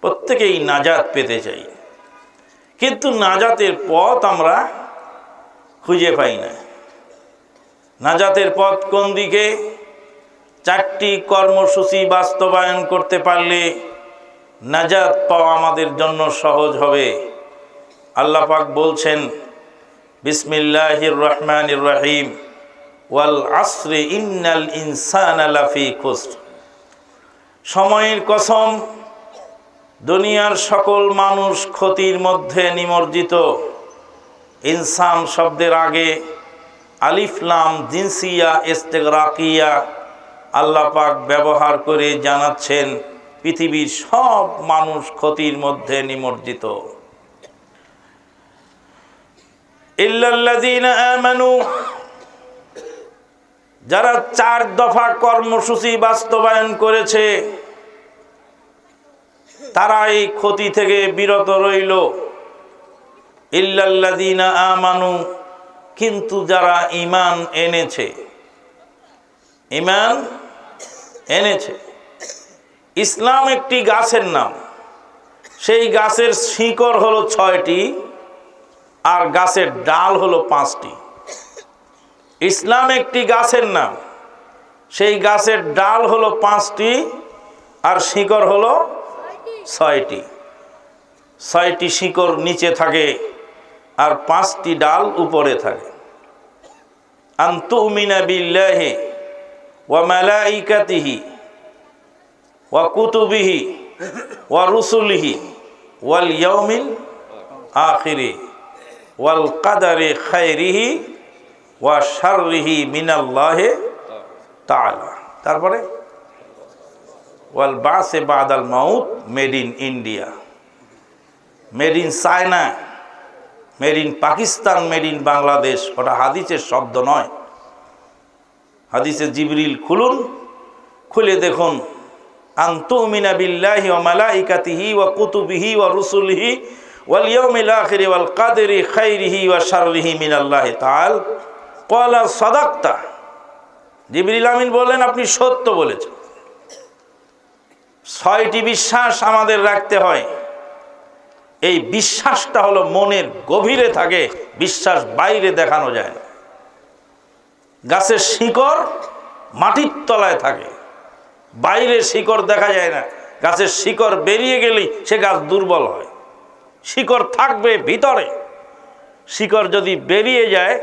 প্রত্যেকেই নাজাত পেতে চাই। কিন্তু নাজাতের পথ আমরা খুঁজে পাই না। নাজাতের পথ কোন দিকে? চারটি কর্মসূচি বাস্তবায়ন করতে পারলে নাজাত পাওয়া আমাদের জন্য সহজ হবে। আল্লাহ পাক বলছেন, বিসমিল্লাহির রহমানির রহিম। ওয়াল আসরে ইন্নাল ইনসান লাফি খুসর। সময়ের কসম দুনিয়ার সকল মানুষ ক্ষতির মধ্যে নিমজ্জিত। ইনসান শব্দের আগে আলিফলাম জিনসিয়া ইস্তেগরাকিয়া আল্লাহ পাক ব্যবহার করে জানাচ্ছেন, পৃথিবীর সব মানুষ ক্ষতির মধ্যে নিমজ্জিত। যারা চার দফা কর্মসূচি বাস্তবায়ন করেছে তারা এই ক্ষতি থেকে বিরত রইল। ইল্লাল্লাযীনা আমানু, কিন্তু যারা ইমান এনেছে। ইমান এনেছে। ইসলাম একটি গাছের নাম। সেই গাছের শিকড় হলো ছয়টি, আর গাছের ডাল হলো পাঁচটি। ইসলাম একটি গাছের নাম। সেই গাছের ডাল হলো পাঁচটি, আর শিকড় হলো ছয়টি। ছয়টি শিকড় নিচে থাকে আর পাঁচটি ডাল উপরে থাকে। আন্তুমিনা বিল্লাহি ওয়া মালাইকাতিহি ওয়া কুতুবিহি ওয়া রুসুলিহি ওয়াল ইয়াউমিল আখিরি ওয়াল কাদারে খায়রিহি ওয়া শাররিহি মিনাল্লাহে তাআলা। তারপরে ওয়াল বাসে বাদাল মাউত, made in India. Made in China, made in Pakistan, made in Bangladesh. ওটা হাদিসের শব্দ নয়। হাদিসে জিবরিল খুলুন, খুলে দেখুন। আন্তুমিনা বিল্লাহি ওয়া মালাইকাতিহি ওয়া কুতুবিহি ওয়া রুসুলিহি ওয়াল ইয়াউমিল আখিরি ওয়াল কাদরি খাইরিহি ওয়া শাররিহি মিনাল্লাহি তাআল। ক্বালা সাদাক্তা। জিবরিল আমিন বললেন, আপনি সত্য বলেছেন। ছয়টি বিশ্বাস আমাদের রাখতে হয়। এই বিশ্বাসটা হলো মনের গভীরে থাকে, বিশ্বাস বাইরে দেখানো যায়। না গাছের শিকড় মাটির তলায় থাকে, বাইরে শিকড় দেখা যায় না। গাছের শিকড় বেরিয়ে গেলেই সে গাছ দুর্বল হয়। শিকড় থাকবে ভিতরে। শিকড় যদি বেরিয়ে যায়,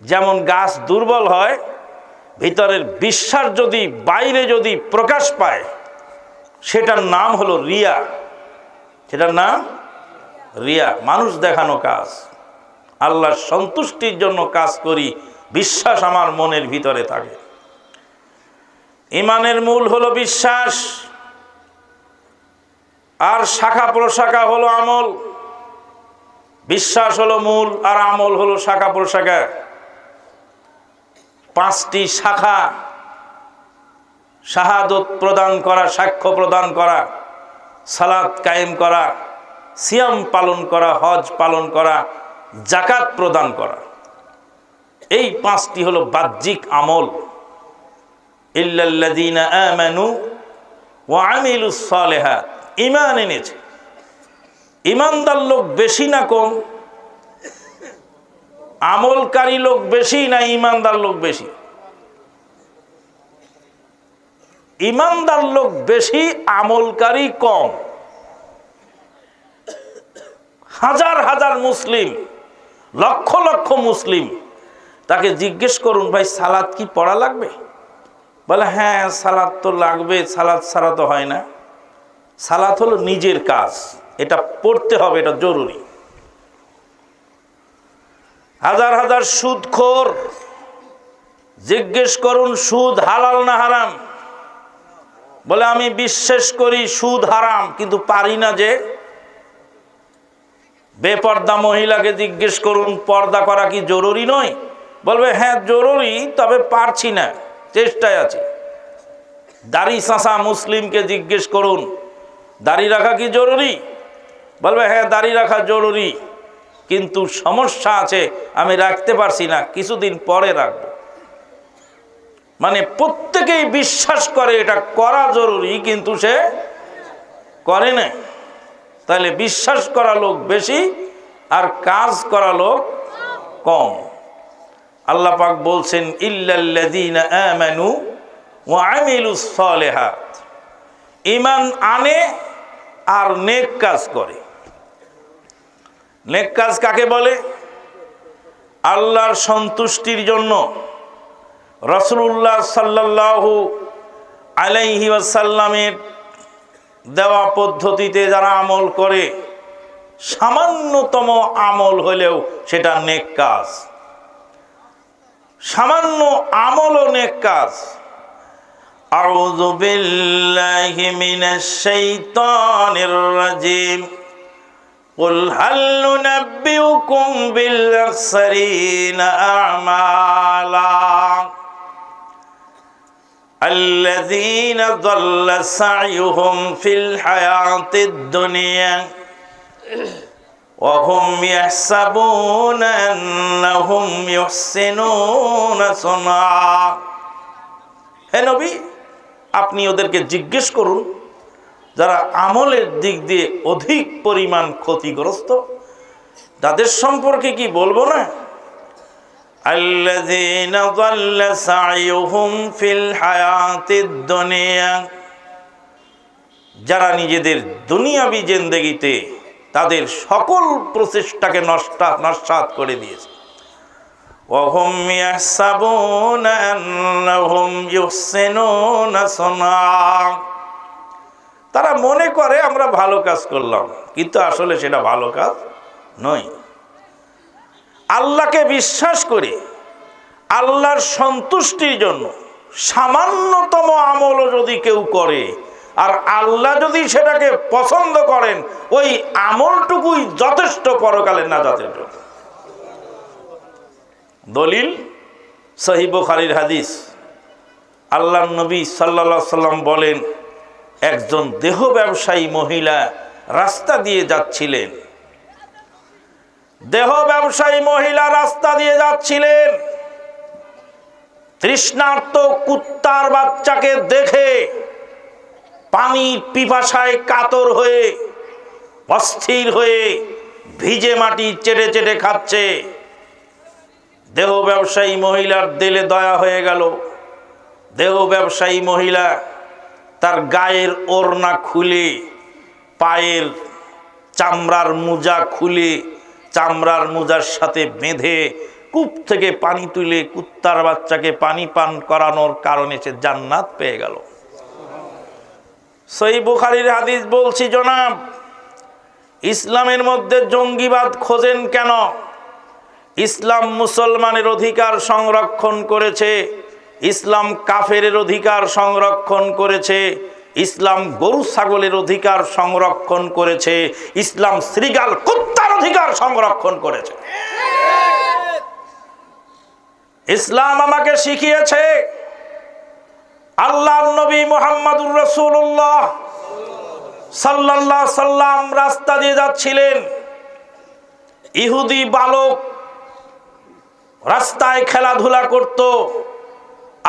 যেমন গাছ দুর্বল হয়, ভিতরের বিশ্বাস যদি বাইরে যদি প্রকাশ পায় সেটার নাম হলো রিয়া। সেটার নাম রিয়া। মানুষ দেখানো কাজ। আল্লাহর সন্তুষ্টির জন্য কাজ করি, বিশ্বাস আমার মনের ভিতরে থাকে। ইমানের মূল হলো বিশ্বাস। আর শাখা প্রশাখা হলো আমল। বিশ্বাস হলো মূল আর আমল হলো শাখা প্রশাখা। পাঁচটি শাখা শাহাদত প্রদান করা, সাক্ষ্য প্রদান করা সালাদ কায়েম করা, সিয়াম পালন করা, হজ পালন করা জাকাত প্রদান করা। এই পাঁচটি হলো বাহ্যিক আমল। ইল্লাল্লাযীনা আমানু ওয়া আমিলুস এনেছে। ইমানদার লোক বেশি না কম? আমলকারী লোক বেশি না ইমানদার লোক বেশি? ইমানদার লোক বেশি, আমলকারী কম। হাজার হাজার মুসলিম, লক্ষ লক্ষ মুসলিম, তাকে জিজ্ঞেস করুন, ভাই, সালাদ কি পড়া লাগবে? বলে হ্যাঁ সালাদ তো লাগবে, সালাদ ছাড়া তো হয় না। সালাদ হলো নিজের কাজ, এটা পড়তে হবে, এটা জরুরি। হাজার হাজার সুদখোর, জিজ্ঞেস করুন, সুদ হালাল না হারাম? বলে, আমি বিশ্বাস করি সুদ হারাম, কিন্তু পারি না যে বেপর্দা মহিলাকে জিজ্ঞেস করুন, পর্দা করা কি জরুরি নয়? বলবে হ্যাঁ জরুরি, তবে পারছি না, চেষ্টায় আছি। দাড়ি চাষা মুসলিমকে জিজ্ঞেস করুন, দাড়ি রাখা কি জরুরি? বলবে হ্যাঁ দাড়ি রাখা জরুরি, কিন্তু সমস্যা আছে, আমি রাখতে পারছি না, কিছুদিন পরে রাখব। মানে প্রত্যেকেই বিশ্বাস করে এটা করা জরুরি, কিন্তু সে করে না তাহলে বিশ্বাস করা লোক বেশি আর কাজ করা লোক কম। আল্লাহ পাক বলছেন, ইল্লাল্লাযীনা আমানু ওয়া আমিলুস আনে আর নেক কাজ করে। নেক কাজ কাকে বলে? আল্লাহর সন্তুষ্টির জন্য। রসুল্লাহ সাল্লাল্লাহু আলাইহি ওয়াসাল্লামের দেওয়া পদ্ধতিতে যারা আমল করে সামান্যতম আমল হলেও সেটা নেক কাজ সামান্য আমলও নেক কাজ أعوذ بالله من الشيطان الرجيم قل هل ننبئكم بالأخسرين أعمالا الذين ضل سعيهم في الحياة الدنيا وهم يحسبون أنهم يحسنون صنعا হে নবী, আপনি ওদেরকে জিজ্ঞেস করুন, যারা আমলের দিক দিয়ে অধিক পরিমাণ ক্ষতিগ্রস্ত, তাদের সম্পর্কে কি বলব না? الذين ضل سعيهم في الحياة الدنيا যারা নিজেদের দুনিয়াবি জেন্দেগিতে তাদের সকল প্রচেষ্টাকে নষ্ট নস্বাত করে দিয়েছে وهم يحسبون أنهم يحسنون صنعا তারা মনে করে আমরা ভালো কাজ করলাম কিন্তু আসলে সেটা ভালো কাজ নয় আল্লাহকে বিশ্বাস করে, আল্লাহর সন্তুষ্টির জন্য সামান্যতম আমলও যদি কেউ করে, আর আল্লাহ যদি সেটাকে পছন্দ করেন, ওই আমলটুকুই যথেষ্ট পরকালের না যথেষ্ট দলিল সহিব খালির হাদিস। আল্লাহ নবী সাল্লা সাল্লাম বলেন, একজন দেহ ব্যবসায়ী মহিলা রাস্তা দিয়ে যাচ্ছিলেন। দেহ ব্যবসায়ী মহিলা রাস্তা দিয়ে যাচ্ছিলেন। তৃষ্ণার্ত কুত্তার বাচ্চাকে দেখে পানির পিপাসায় কাতর হয়ে, অস্থির হয়ে ভিজে মাটি চেটে চেটে খাচ্ছে। দেহ ব্যবসায়ী মহিলার দিলে দয়া হয়ে গেল। দেহ ব্যবসায়ী মহিলা তার গায়ের ওড়না খুলে, পায়ের চামড়ার মোজা খুলে চামড়ার মোজার সাথে বেঁধে কূপ থেকে পানি তুলে কুত্তার বাচ্চাকে পানি পান করানোর কারণে সে জান্নাত পেয়ে গেল। সেই বুখারির হাদিস বলছি, জনাব, ইসলামের মধ্যে জঙ্গিবাদ খোঁজেন কেন? ইসলাম মুসলমানের অধিকার সংরক্ষণ করেছে, ইসলাম কাফের অধিকার সংরক্ষণ করেছে ইসলাম গরু ছাগলের অধিকার সংরক্ষণ করেছে। ইসলাম শ্রীগাল কুত্তার অধিকার সংরক্ষণ করেছে। ইসলাম আমাকে শিখিয়েছে, আল্লাহ নবী মোহাম্মদুর রসুল্লাহ সাল্লাল্লাহ সাল্লাম রাস্তা দিয়ে যাচ্ছিলেন। ইহুদি বালক রাস্তায় খেলাধুলা করত,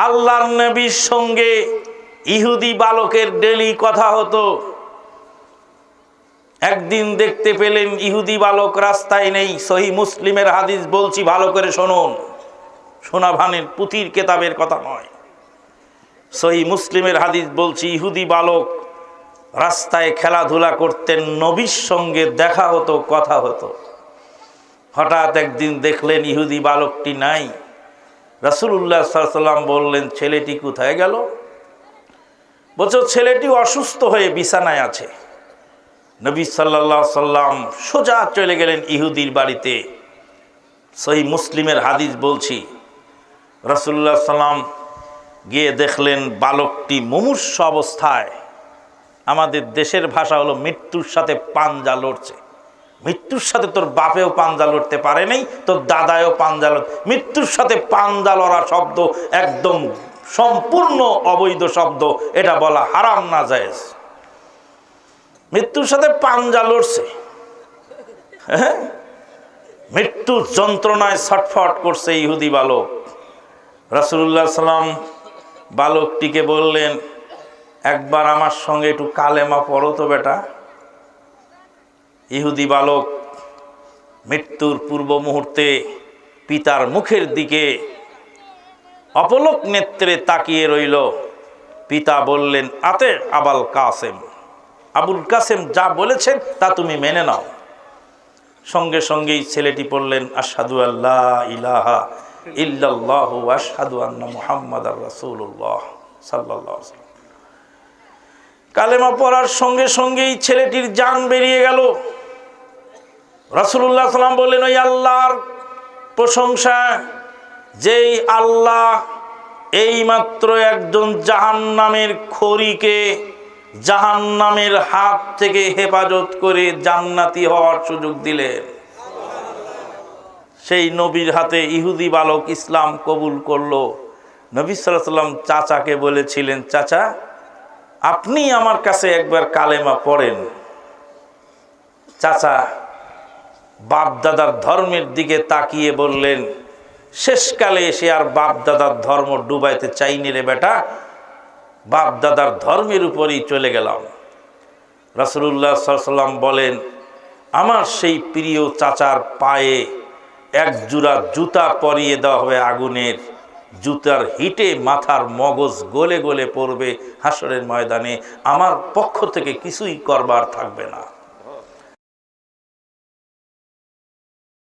আল্লাহর নবীর সঙ্গে ইহুদি বালকের ডেলি কথা হতো। একদিন দেখতে পেলেন ইহুদি বালক রাস্তায় নেই, সহি মুসলিমের হাদিস বলছি, ভালো করে শুনুন। সোনাভানের পুঁথির কেতাবের কথা নয়। সহি মুসলিমের হাদিস বলছি, ইহুদি বালক রাস্তায় খেলাধুলা করতেন, নবীর সঙ্গে দেখা হতো, কথা হতো। হঠাৎ একদিন দেখলেন ইহুদি বালকটি নাই। রাসুল্লাহ সাল্লাম বললেন, ছেলেটি কোথায় গেল? বলছো ছেলেটি অসুস্থ হয়ে বিছানায় আছে। নবী সাল্লাহ সাল্লাম সোজা চলে গেলেন ইহুদির বাড়িতে। সেই মুসলিমের হাদিস বলছি রসুল্লাহ সাল্লাম গিয়ে দেখলেন, বালকটি মুমূর্ষ অবস্থায়। আমাদের দেশের ভাষা হলো, মৃত্যুর সাথে পাঞ্জা লড়ছে। মৃত্যুর সাথে তোর বাপেও পাঞ্জা লড়তে পারে তোর দাদায়ও পাঞ্জা লড় মৃত্যুর সাথে পাঞ্জা লড়া শব্দ একদম সম্পূর্ণ অবৈধ শব্দ, এটা বলা হারাম না যায় মৃত্যুর সাথে পাঞ্জা লড়ছে। হ্যাঁ? মৃত্যুর যন্ত্রণায় ছটফট করছে ইহুদি বালক। রাসুল্লাহ সাল্লাম বালকটিকে বললেন, একবার আমার সঙ্গে একটু কালেমা পড়ো তো বেটা। ইহুদি বালক মৃত্যুর পূর্ব মুহূর্তে পিতার মুখের দিকে অপলক নেত্রে তাকিয়ে রইল। পিতা বললেন, আতে আবাল কাসেম। আবুল কাসেম যা বলেছেন তা তুমি মেনে নাও। সঙ্গে সঙ্গেই ছেলেটি পড়লেন আসাদু আল্লাহ ইলাহা ইল্লাল্লাহু আশহাদু আন্না মুহাম্মাদার রাসূলুল্লাহ সাল্লাল্লাহু আলাইহি ওয়াসাল্লাম। কালেমা পড়ার সঙ্গে সঙ্গেই ছেলেটির জান বেরিয়ে গেল। রাসূলুল্লাহ সাল্লাম বললেন, ওই আল্লাহর প্রশংসা যেই আল্লাহ এইমাত্র একজন জাহান্নামের খড়িকে জাহান্নামের হাত থেকে হেফাজত করে জান্নাতি হওয়ার সুযোগ দিলেন। সেই নবীর হাতে ইহুদি বালক ইসলাম কবুল করল। নবী সাল্লাম চাচাকে বলেছিলেন, চাচা, আপনি আমার কাছে একবার কালেমা পড়েন। চাচা বাপ দাদার ধর্মের দিকে তাকিয়ে বললেন শেষকালে এসে আর বাপ দাদার ধর্ম ডুবাইতে চাইনি রে বেটা। বাপ দাদার ধর্মের উপরেই চলে গেলাম। রাসুলুল্লাহ সাল্লাম বলেন, আমার সেই প্রিয় চাচার পায়ে এক জোড়া জুতা পরিয়ে দেওয়া হবে আগুনের। জুতার হিটে মাথার মগজ গলে গলে পড়বে হাসরের ময়দানে। আমার পক্ষ থেকে কিছুই করবার থাকবে না।